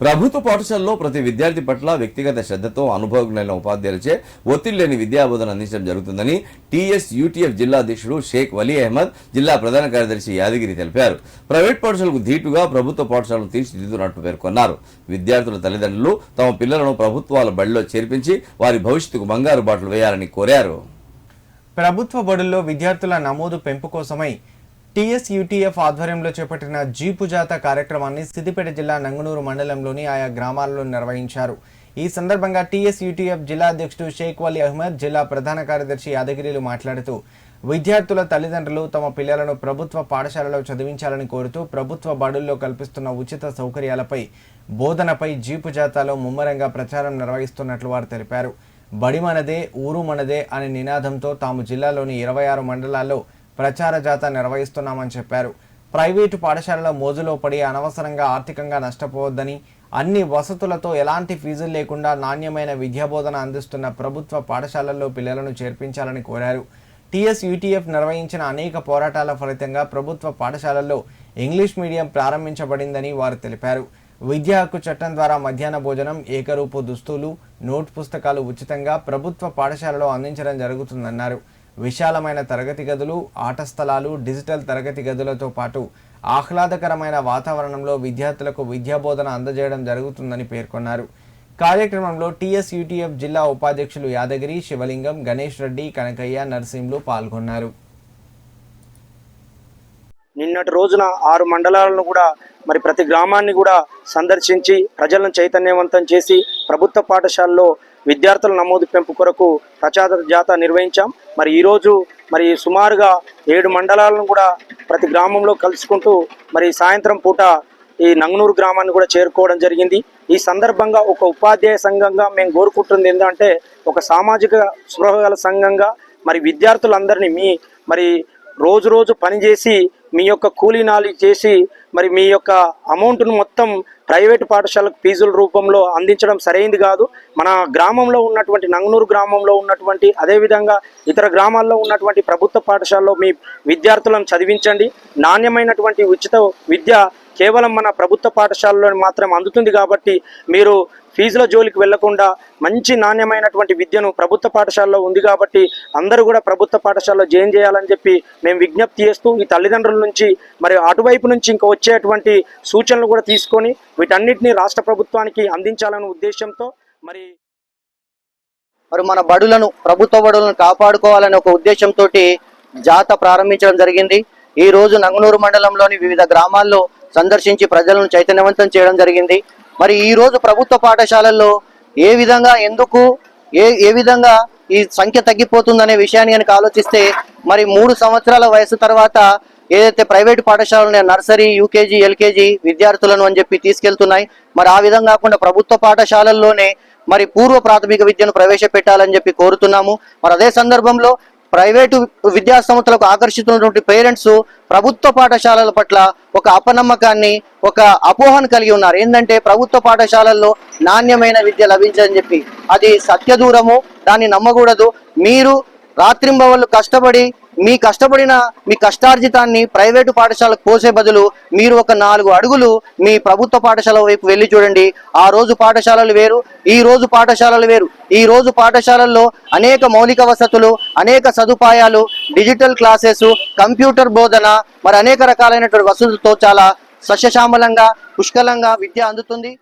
ప్రభుత్వ పాఠశాలలో ప్రతి విద్యార్థి పట్ల వ్యక్తిగత శ్రద్ధతో అనుభవజ్ఞులైన ఉపాధ్యాయులచే ఒత్తిడి లేని విద్యాబోధన అందించడం జరుగుతుందని టీఎస్ యూటీఎఫ్ జిల్లా అధ్యక్షుడు షేక్ వలీ అహ్మద్ జిల్లా ప్రధాన కార్యదర్శి యాదగిరి తెలిపారు. ప్రైవేట్ పాఠశాలకు ధీటుగా ప్రభుత్వ పాఠశాలను తీర్చిదిద్దుతున్నట్టు పేర్కొన్నారు. విద్యార్థుల తల్లిదండ్రులు తమ పిల్లలను ప్రభుత్వాల బడిలో చేర్పించి వారి భవిష్యత్తుకు బంగారు బాటలు వేయాలని కోరారు. ప్రభుత్వ బడుల్లో విద్యార్థుల నమోదు పెంపు కోసమై టీఎస్యూటీఎఫ్ ఆధ్వర్యంలో చేపట్టిన జీపు జాత కార్యక్రమాన్ని సిద్దిపేట జిల్లా నంగునూరు మండలంలోని ఆయా గ్రామాలలో నిర్వహించారు. ఈ సందర్భంగా టీఎస్యూటీఎఫ్ జిల్లా అధ్యక్షుడు షేక్ వలీ అహ్మద్ జిల్లా ప్రధాన కార్యదర్శి యాదగిరిలు మాట్లాడుతూ విద్యార్థుల తల్లిదండ్రులు తమ పిల్లలను ప్రభుత్వ పాఠశాలలో చదివించాలని కోరుతూ ప్రభుత్వ బడుల్లో కల్పిస్తున్న ఉచిత సౌకర్యాలపై బోధనపై జీపు జాతాలో ముమ్మరంగా ప్రచారం నిర్వహిస్తున్నట్లు వారు తెలిపారు. బడి మనదే ఊరు మనదే అనే నినాదంతో తాము జిల్లాలోని ఇరవై ఆరు మండలాల్లో ప్రచార జాత నిర్వహిస్తున్నామని చెప్పారు. ప్రైవేటు పాఠశాలల మోజులో పడి అనవసరంగా ఆర్థికంగా నష్టపోవద్దని అన్ని వసతులతో ఎలాంటి ఫీజులు లేకుండా నాణ్యమైన విద్యాబోధన అందిస్తున్న ప్రభుత్వ పాఠశాలల్లో పిల్లలను చేర్పించాలని కోరారు. టీఎస్ యూటీఎఫ్ నిర్వహించిన అనేక పోరాటాల ఫలితంగా ప్రభుత్వ పాఠశాలల్లో ఇంగ్లీష్ మీడియం ప్రారంభించబడిందని వారు తెలిపారు. విద్యా హక్కు చట్టం ద్వారా మధ్యాహ్న భోజనం ఏకరూపు దుస్తులు నోట్ పుస్తకాలు ఉచితంగా ప్రభుత్వ పాఠశాలలో అందించడం జరుగుతుందన్నారు. విశాలమైన తరగతి గదులు ఆట స్థలాలు డిజిటల్ తరగతి గదులతో పాటు ఆహ్లాదకరమైన వాతావరణంలో విద్యార్థులకు విద్యాబోధన అందజేయడం జరుగుతుందని పేర్కొన్నారు. కార్యక్రమంలో టీఎస్ యూటీఎఫ్ జిల్లా ఉపాధ్యక్షులు యాదగిరి శివలింగం గణేష్ రెడ్డి కనకయ్య నర్సింలు పాల్గొన్నారు. నిన్నటి రోజున ఆరు మండలాలను కూడా మరి ప్రతి గ్రామాన్ని కూడా సందర్శించి ప్రజలను చైతన్యవంతం చేసి ప్రభుత్వ పాఠశాలలో విద్యార్థుల నమోదు పెంపు కొరకు ప్రచార జాత నిర్వహించాం. మరి ఈరోజు మరి సుమారుగా ఏడు మండలాలను కూడా ప్రతి గ్రామంలో కలుసుకుంటూ మరి సాయంత్రం పూట ఈ నంగనూరు గ్రామాన్ని కూడా చేరుకోవడం జరిగింది. ఈ సందర్భంగా ఒక ఉపాధ్యాయ సంఘంగా మేము కోరుకుంటుంది ఏంటంటే ఒక సామాజిక స్పృహ సంఘంగా మరి విద్యార్థులందరినీ మీ మరి రోజు రోజు పనిచేసి మీ యొక్క కూలీనాలు చేసి మరి మీ యొక్క అమౌంట్ను మొత్తం ప్రైవేట్ పాఠశాలకు ఫీజుల రూపంలో అందించడం సరైంది కాదు. మన గ్రామంలో ఉన్నటువంటి నంగనూరు గ్రామంలో ఉన్నటువంటి అదేవిధంగా ఇతర గ్రామాల్లో ఉన్నటువంటి ప్రభుత్వ పాఠశాలలో మీ విద్యార్థులను చదివించండి. నాణ్యమైనటువంటి ఉచిత విద్య కేవలం మన ప్రభుత్వ పాఠశాలలో మాత్రం అందుతుంది కాబట్టి మీరు ఫీజుల జోలికి వెళ్ళకుండా మంచి నాణ్యమైనటువంటి విద్యను ప్రభుత్వ పాఠశాలలో ఉంది కాబట్టి అందరూ కూడా ప్రభుత్వ పాఠశాలలో జాయిన్ చేయాలని చెప్పి మేము విజ్ఞప్తి చేస్తూ ఈ తల్లిదండ్రుల నుంచి మరి అటువైపు నుంచి ఇంకా వచ్చేటువంటి సూచనలు కూడా తీసుకొని వీటన్నిటిని రాష్ట్ర ప్రభుత్వానికి అందించాలనే ఉద్దేశంతో మరి మరి మన బడులను ప్రభుత్వ బడులను కాపాడుకోవాలనే ఒక ఉద్దేశంతో జాత ప్రారంభించడం జరిగింది. ఈ రోజు నంగనూరు మండలంలోని వివిధ గ్రామాల్లో సందర్శించి ప్రజలను చైతన్యవంతం చేయడం జరిగింది. మరి ఈ రోజు ప్రభుత్వ పాఠశాలల్లో ఏ విధంగా ఎందుకు ఏ ఏ విధంగా ఈ సంఖ్య తగ్గిపోతుందనే విషయాన్ని కనుక ఆలోచిస్తే మరి మూడు సంవత్సరాల వయసు తర్వాత ఏదైతే ప్రైవేట్ పాఠశాలలు నర్సరీ యూకేజీ ఎల్కేజీ విద్యార్థులను అని చెప్పి తీసుకెళ్తున్నాయి. మరి ఆ విధంగా కాకుండా ప్రభుత్వ పాఠశాలల్లోనే మరి పూర్వ ప్రాథమిక విద్యను ప్రవేశపెట్టాలని చెప్పి కోరుతున్నాము. మరి అదే సందర్భంలో ప్రైవేటు విద్యా సంస్థలకు ఆకర్షితున్నటువంటి పేరెంట్స్ ప్రభుత్వ పాఠశాలల పట్ల ఒక అపనమ్మకాన్ని ఒక అపోహను కలిగి ఉన్నారు. ఏంటంటే ప్రభుత్వ పాఠశాలల్లో నాణ్యమైన విద్య లభించదని చెప్పి. అది సత్యదూరము దాన్ని నమ్మకూడదు. మీరు రాత్రింబవళ్ళు కష్టపడి మీ కష్టపడిన మీ కష్టార్జితాన్ని ప్రైవేటు పాఠశాలకు పోసే బదులు మీరు ఒక నాలుగు అడుగులు మీ ప్రభుత్వ పాఠశాల వైపు వెళ్ళి చూడండి. ఆ రోజు పాఠశాలలు వేరు ఈ రోజు పాఠశాలలు వేరు. ఈ రోజు పాఠశాలల్లో అనేక మౌలిక వసతులు అనేక సదుపాయాలు డిజిటల్ క్లాసెస్ కంప్యూటర్ బోధన మరి అనేక రకాలైనటువంటి వసతులతో చాలా సస్యశ్యామలంగా పుష్కలంగా విద్య అందుతుంది.